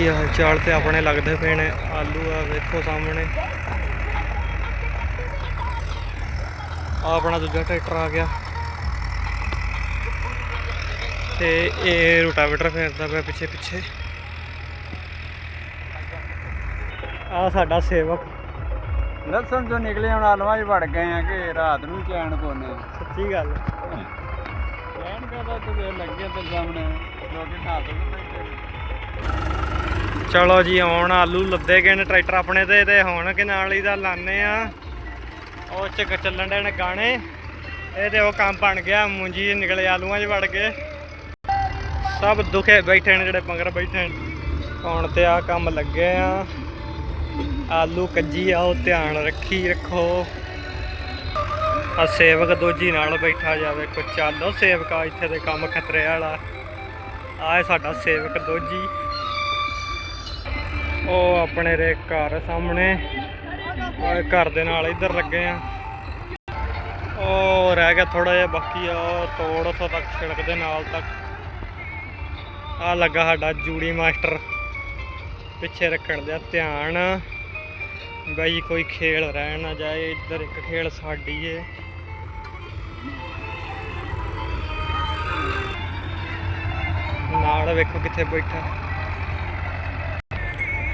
ਕੀ ਹਾਲ ਚਾਲ ਤੇ ਆਪਣੇ ਲੱਗਦੇ ਪਏ ਨੇ ਆਲੂ ਆ ਵੇਖੋ ਸਾਹਮਣੇ। ਆ ਆਪਣਾ ਦੂਜਾ ਟਰੈਕਟਰ ਆ ਗਿਆ। ਤੇ ਇਹ ਰੋਟਾਵੇਟਰ ਫੇਰਦਾ ਪਿਆ ਪਿੱਛੇ ਪਿੱਛੇ। ਆ ਸਾਡਾ ਸੇਵਕ। ਲਸਣ ਚੋਂ ਨਿਕਲੇ ਹੁਣ ਆਲੂਆਂ 'ਚ ਵੜ ਗਏ ਆ ਕਿ ਰਾਤ ਨੂੰ ਚੈਨ ਕੋਨੇ ਸੱਚੀ ਗੱਲ ਚੈਨ ਕਹਦਾ ਤੇ ਲੱਗੇ ਤੇ ਸਾਹਮਣੇ ਲੋਕੀ ਨਹਾ ਤੋਂ ਚਲੋ ਜੀ, ਹੁਣ ਆਲੂ ਲੱਦੇ ਗਏ ਨੇ ਟਰੈਕਟਰ ਆਪਣੇ ਤੇ ਤੇ ਹੁਣ ਕਿ ਨਾਲ ਹੀ ਦਾ ਲਾਣੇ ਆ। ਉਹ ਚ ਚੱਲਣ ਦੇ ਨੇ ਗਾਣੇ। ਇਹ ਤੇ ਉਹ ਕੰਮ ਬਣ ਗਿਆ, ਮੂੰਜੀ ਨਿਕਲੇ ਆਲੂਆਂ 'ਚ ਵੜ ਗਏ ਸਭ ਦੁਖੇ ਬੈਠੇ ਨੇ ਜਿਹੜੇ ਪੰਗਰ ਬੈਠੇ ਨੇ। ਹੁਣ ਤੇ ਆ ਕੰਮ ਲੱਗੇ ਆ। ਆਲੂ ਕੱਜੀ ਆਓ ਧਿਆਨ ਰੱਖੀ ਰੱਖੋ। ਆ ਸੇਵਕ ਦੋਜੀ ਨਾਲ ਬੈਠਾ ਜਾਵੇ ਕੋ ਚੱਲੋ। ਸੇਵਕਾ ਇੱਥੇ ਦੇ ਕੰਮ ਖਤਰੇ ਵਾਲਾ। ਆ ਸਾਡਾ ਸੇਵਕ ਦੋਜੀ। ਉਹ ਆਪਣੇ ਦੇ ਘਰ ਸਾਹਮਣੇ। ਘਰ ਦੇ ਨਾਲ ਇੱਧਰ ਲੱਗੇ ਆ। ਉਹ ਰਹਿ ਗਿਆ ਥੋੜਾ ਜਿਹਾ, ਬਾਕੀ ਆ ਉਹ ਤੋੜ ਉੱਥੋਂ ਤੱਕ, ਸੜਕ ਦੇ ਨਾਲ ਤੱਕ। ਆ ਲੱਗਾ ਸਾਡਾ ਜੂੜੀ ਮਾਸਟਰ। ਪਿੱਛੇ ਰੱਖਣ ਦਾ ਧਿਆਨ। ਬਈ ਕੋਈ ਖੇਲ ਰਹਿ ਨਾ ਜਾਏ, ਇੱਧਰ ਇੱਕ ਖੇਲ ਸਾਡੀ ਏ। ਨਾਲ ਵੇਖੋ ਕਿੱਥੇ ਬੈਠਾ।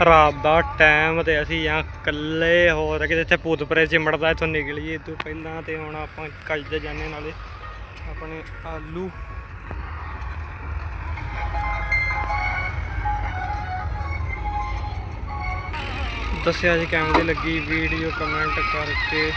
ਰਾਤ ਦਾ ਟਾਈਮ ਤੇ ਅਸੀਂ ਆ ਇਕੱਲੇ ਹੋਰ ਕਿਤੇ ਇੱਥੇ ਭੂਤਪਰੇ ਚਿਮੜਦਾ ਇੱਥੋਂ ਨਿਕਲੀਏ। ਤੋਂ ਪਹਿਲਾਂ ਤੇ ਹੁਣ ਆਪਾਂ ਕੱਜਦੇ ਜਾਂਦੇ ਨਾਲੇ। ਆਪਣੇ ਆਲੂ। ਦੱਸਿਆ ਜੀ ਕਿਵੇਂ ਦੀ ਲੱਗੀ ਵੀਡੀਓ ਕਮੈਂਟ ਕਰਕੇ।